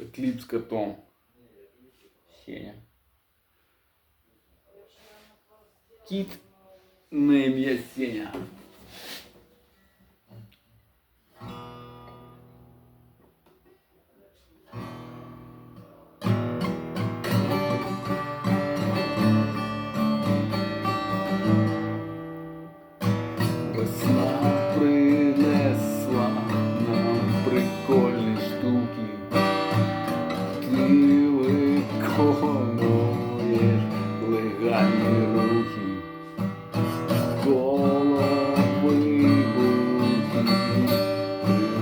Це клип с котом. Сеня. Кит на ім'я Сеня. Легальні рухи. Коло вибухи,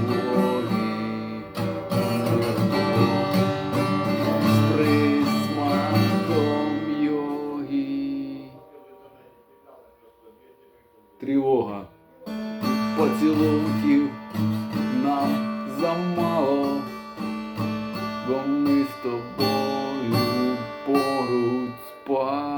тривоги. З присмаком йоги. Тривога. Поцілунків нам замало, бо ми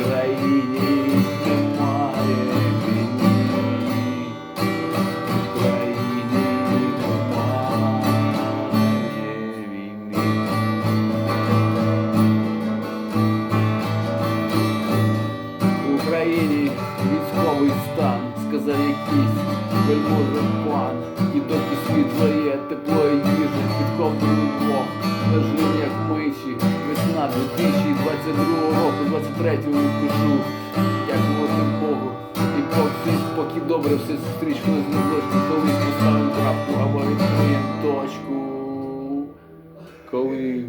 в Україні немає війни, в Україні немає війни. В Україні військовий стан, сказав якийсь вельможний пан. І доки світло є, тепло і їжа, під ковдрою двох, лежим як миші. Весна 2022 року, 23-го пишу. Дякувати Богу. І поки, поки добре все стрічку не знеслось, коли поставимо крапку або відкриємо точку. Коли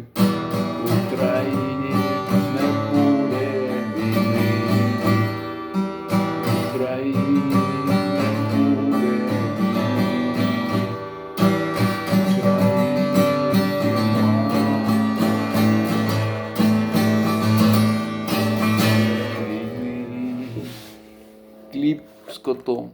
Війни. З котом.